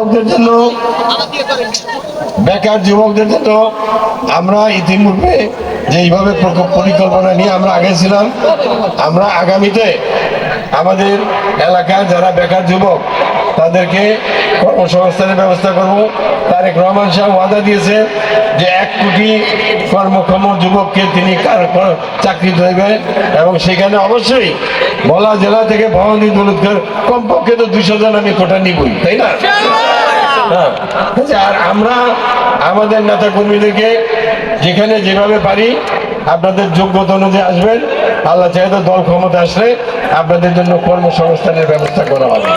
যুবকদের জন্য, বেকার যুবকদের জন্য আমরা ইতিমধ্যে যে এইভাবে প্রক- পরিকল্পনা নিয়ে আমরা আগে ছিলাম, আমরা আগামীতে আমাদের এলাকার যারা বেকার যুবক, তাদেরকে কর্মসংস্থানের ব্যবস্থা করব। তারেক রহমান সাহেব ওয়াদা দিয়েছে যে এক কোটি কর্মক্ষম যুবককে তিনি কার- চাকরি দেবেন এবং সেখানে অবশ্যই বলা জেলা থেকে ভবানী দৌলতকর কমপক্ষে তো দুইশো জন আমি কোটা নিবই, তাই না? আর আমরা আমাদের নেতা কর্মীদেরকে যেখানে যেভাবে পারি আপনাদের যোগ্যতা অনুযায়ী আসবেন। আল্লাহ চাহে তো দল ক্ষমতা আসলে আপনাদের জন্য কর্মসংস্থানের ব্যবস্থা করা হবে।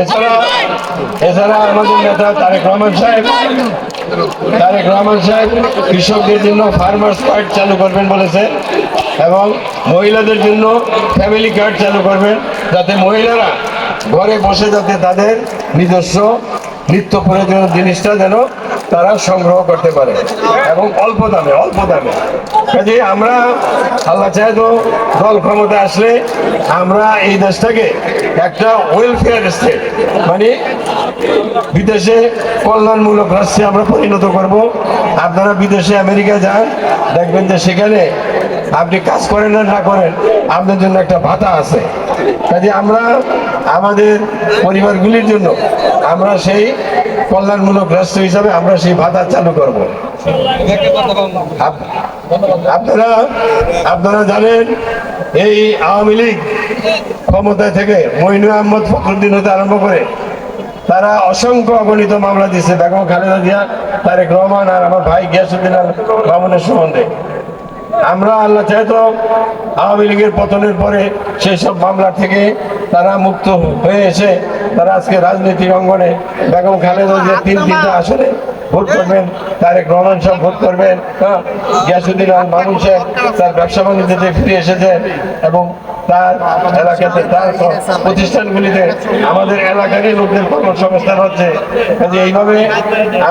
এছাড়া এছাড়া আমাদের নেতা তারেক রহমান সাহেব, তারেক রহমান সাহেব কৃষকদের জন্য ফার্মার্স কার্ড চালু করবেন বলেছে এবং মহিলাদের জন্য ফ্যামিলি কার্ড চালু করবেন যাতে মহিলারা ঘরে বসে যাতে তাদের নিজস্ব নিত্য প্রয়োজনীয় জিনিসটা যেন তারা সংগ্রহ করতে পারে এবং অল্প দামে অল্প দামে। কাজে আমরা আল্লাহ চাহে তো দল ক্ষমতা আসলে আমরা এই দেশটাকে একটা ওয়েলফেয়ার স্টেট মানে বিদেশে কল্যাণমূলক রাষ্ট্রে আমরা পরিণত করব। আপনারা বিদেশে আমেরিকা যান, দেখবেন যে সেখানে আপনি কাজ করেন আর না করেন, আপনার জন্য একটা ভাতা আছে। কাজে আমরা আমাদের পরিবারগুলির জন্য আমরা সেই কল্যাণমূলক রাষ্ট্র হিসাবে আমরা সেই ভাতা চালু করব। আপনারা আপনারা জানেন, এই আওয়ামী লীগ ক্ষমতায় থেকে মইনু আহমদ ফখরুদ্দিন হতে আরম্ভ করে তারা অসংখ্য অগণিত মামলা দিচ্ছে বেগম খালেদা জিয়া, তারেক রহমান আর আমার ভাই গিয়াসুদ্দিন আল মামুনের সম্বন্ধে। আমরা আল্লাহ চাই তো আওয়ামী লীগের পতনের পরে সেই সব মামলা থেকে তারা মুক্ত হয়ে এসে তারা আজকে রাজনীতির অঙ্গনে বেগম খালেদা জিয়া তিন তিনটা আসনে ভোট করবেন তারেক রহমান সাহেব ভোট করবেন হ্যাঁ গিয়াসুদ্দিন আল মামুন সাহেব তার ব্যবসা বাণিজ্যতে ফিরে এসেছেন এবং তার এলাকাতে তার প্রতিষ্ঠানগুলিতে আমাদের এলাকারই লোকদের কর্মসংস্থান হচ্ছে। এইভাবে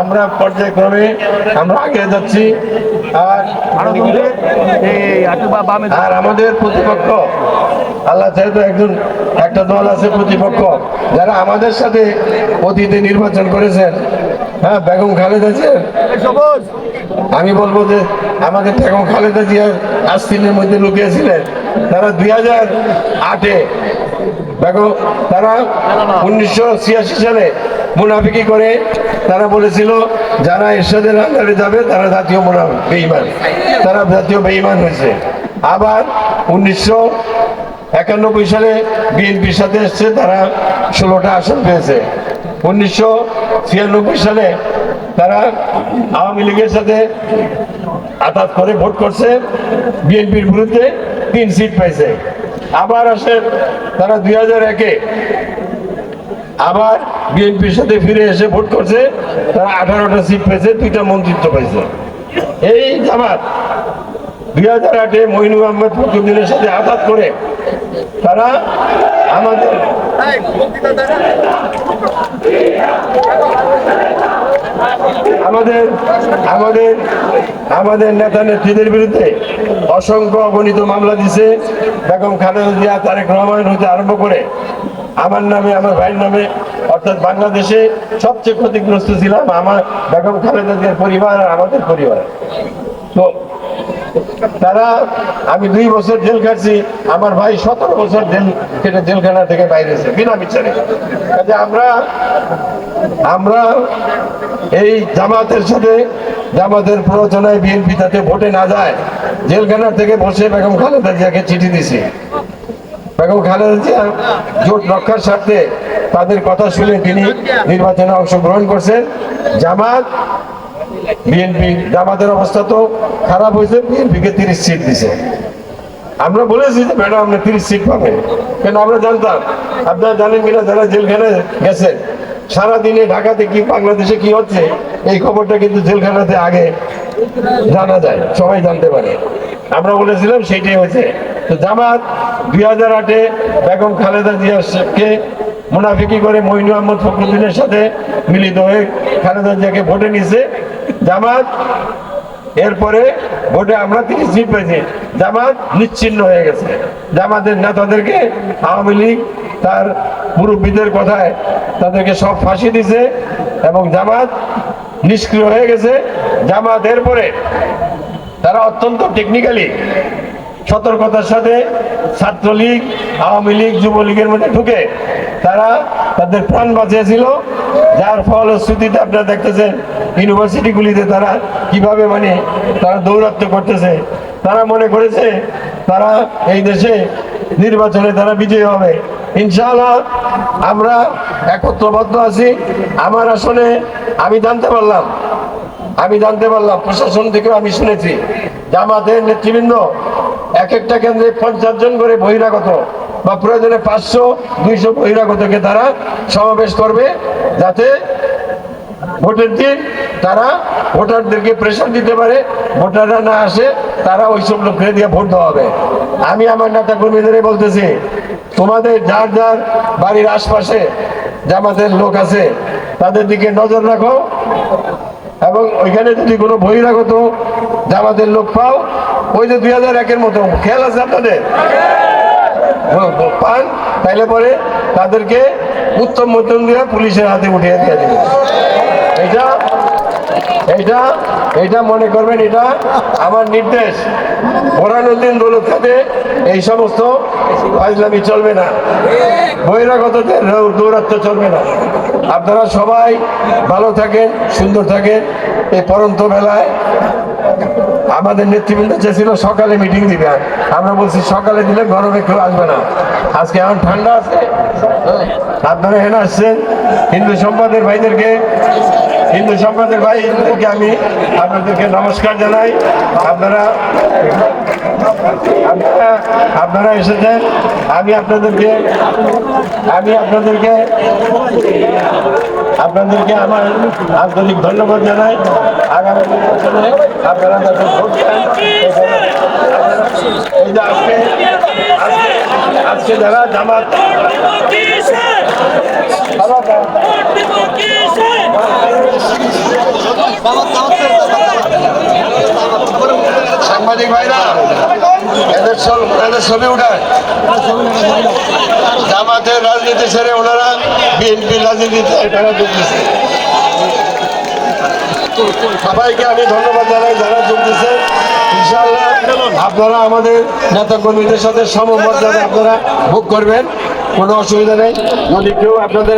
আমরা পর্যায়ক্রমে আমরা আগে যাচ্ছি। আর আমাদের প্রতিপক্ষ আল্লাহ যেহেতু একজন একটা দল আছে প্রতিপক্ষ যারা আমাদের সাথে অতীতে নির্বাচন করেছেন হ্যাঁ বেগম খালেদা জিয়ার আমি বলব যে আমাদের বেগম খালেদা জিয়ার আস্তিনের মধ্যে লুকিয়েছিলেন তারা দুই হাজার আটে বেগম তারা উনিশশো ছিয়াশি সালে মুনাফিকি করে তারা বলেছিল, যারা এরশাদের আন্ডারে যাবে, তারা জাতীয় মুনা বেইমান তারা জাতীয় বেইমান হয়েছে। আবার উনিশশো একানব্বই সালে বিএনপির সাথে এসছে, তারা ষোলোটা আসন পেয়েছে। উনিশশো ছিয়ানব্বই সালে তারা আওয়ামী লীগের সাথে আঘাত করে ভোট করছে, বিএনপির বিরুদ্ধে তিন সিট পাইছে। আবার আসে তারা দুই হাজার একে। আবার বিএনপির সাথে ফিরে এসে ভোট করছে, তারা আঠারোটা সিট পেয়েছে, দুইটা মন্ত্রিত্ব পাইছে। এই জামাত, দুই হাজার আটে মইনুল আহমেদ ফখরুদ্দিনের সাথে আঘাত করে, তারা আমাদের আমাদের আমাদের আমাদের নেতা নেত্রীদের বিরুদ্ধে অসংখ্য অগণিত মামলা দিছে। বেগম খালেদা জিয়া, তারেক রহমান হতে আরম্ভ করে আমার নামে, আমার ভাইয়ের নামে, অর্থাৎ বাংলাদেশে সবচেয়ে ক্ষতিগ্রস্ত ছিলাম আমার বেগম খালেদা জিয়ার পরিবার আর আমাদের পরিবার। তো তারা, আমি দুই বছর জেল খাটছি, আমার ভাই সতেরো বছর জেল কেটে জেলখানা থেকে বাইরেছে বিনা বিচারে। কাজে আমরা আমরা এই জামাতের সাথে, জামাতের প্ররোচনায় বিএনপি তাতে ভোটে না যায়, জেলখানা থেকে বসে বেগম খালেদা জিয়াকে চিঠি দিছি। বেগম খালেদা জিয়া জোট রক্ষার স্বার্থে তাদের কথা শুনে তিনি নির্বাচনে অংশগ্রহণ করছেন। জামাত, বিএনপি, জামাতের অবস্থা তো খারাপ হয়েছে, বিএনপিকে তিরিশ সিট দিছে। আমরা বলেছি যে, ম্যাডাম, আপনি তিরিশ সিট পাবেন। কেন আমরা জানতাম? আপনারা জানেন কিনা? যারা জেলখানায় গেছেন, সারাদিনে ঢাকাতে কি, বাংলাদেশে কি হচ্ছে, এই খবরটা কিন্তু জেলখানাতে আগে জানা যায়, সবাই জানতে পারে। আমরা বলেছিলাম সেইটাই হয়েছে। জামাত দুই হাজার আটে বেগম খালেদা জিয়াকে মুনাফিকি করে মইনু আহমদ ফখরুদ্দিনের সাথে মিলিত হয়ে খালেদা জিয়াকে ভোটে নিছে। জামাত, এরপরে ভোটে আমরা তিরিশ সিট পেয়েছি। জামাত নিচ্ছিন্ন হয়ে গেছে। জামাতের নেতাদেরকে আওয়ামী লীগ তার মুরব্বীদের কথায় তাদেরকে সব ফাঁসি দিছে এবং জামাত নিষ্ক্রিয় হয়ে গেছে। জামাত, এরপরে তারা অত্যন্ত টেকনিক্যালি সতর্কতার সাথে ছাত্রলীগ, আওয়ামী লীগ, যুবলীগের মধ্যে ঢুকে তারা তাদের প্রাণ বাঁচিয়েছিল। যার ফলশ্রুতিতে আপনারা দেখতেছেন, ইউনিভার্সিটিগুলিতে তারা কীভাবে মানে তারা দৌরাত্ম করতেছে। তারা মনে করেছে, তারা এই দেশে নির্বাচনে তারা বিজয়ী হবে। ইনশাআল্লাহ আমরা একত্রবদ্ধ আছি। আমার আসনে আমি জানতে পারলাম, আমি জানতে পারলাম, প্রশাসন থেকেও আমি শুনেছি, জামাতের নেতৃবৃন্দ এক একটা কেন্দ্রে পঞ্চাশ জন করে বহিরাগত বা প্রয়োজনে পাঁচশো, দুইশো বহিরাগতকে তারা সমাবেশ করবে যাতে ভোটের দিন তারা ভোটারদেরকে প্রেশার দিতে পারে, ভোটাররা না আসে, তারা ওইসব লোককে দিয়ে ভোট দেওয়া হবে। আমি আমার নেতা কর্মীদের বলতেছি, তোমাদের যার যার বাড়ির আশপাশে জামাতের লোক আছে, তাদের দিকে নজর রাখো এবং ওইখানে যদি কোনো বহিরাগত জামাতের লোক পাও ওই যে দুই হাজার একের মতো। খেয়াল আছে আপনাদের? ও পান তাইলে পরে তাদেরকে উত্তম মধ্যম দিয়ে পুলিশের হাতে উঠিয়ে দিয়ে দেবে এটা এটা এটা মনে করবেন এটা আমার নির্দেশ। বোরানুদ্দিন দৌলত খাতে এই সমস্ত ফাজলামি চলবে না। বহিরাগতদের দৌরাত্ম চলবে না। আপনারা সবাই ভালো থাকেন সুন্দর থাকেন। এই পরন্ত বেলায় আমাদের নেতৃবৃন্দ চেয়েছিল সকালে মিটিং দিবে। আমরা বলছি, সকালে দিলে গরমে কেউ আসবে না। আজকে এমন ঠান্ডা আছে। আপনারা এখানে আসছেন। হিন্দু সম্পাদের ভাইদেরকে, হিন্দু সম্পাদের ভাইদেরকে আমি আপনাদেরকে নমস্কার জানাই। আপনারা আপনারা এসেছেন। আমি আপনাদেরকে আমি আপনাদেরকে আপনাদেরকে আমার আন্তরিক ধন্যবাদ জানাই। আগামী নির্বাচনে আপনারা যাতে ভোট দেন এই যে আজকে আজকে যারা জামাত সাংবাদিক ভাইরা জামাতের রাজনীতি ছেড়ে ওনারা বিএনপির রাজনীতিতে সবাইকে আমি ধন্যবাদ জানাই যারা যোগ দিচ্ছে আপনারা আমাদের নেতা কর্মীদের সাথে সমমর্যাদা আপনারা ভোগ করবেন। কোনো অসুবিধা নেই। যদি কেউ আপনাদের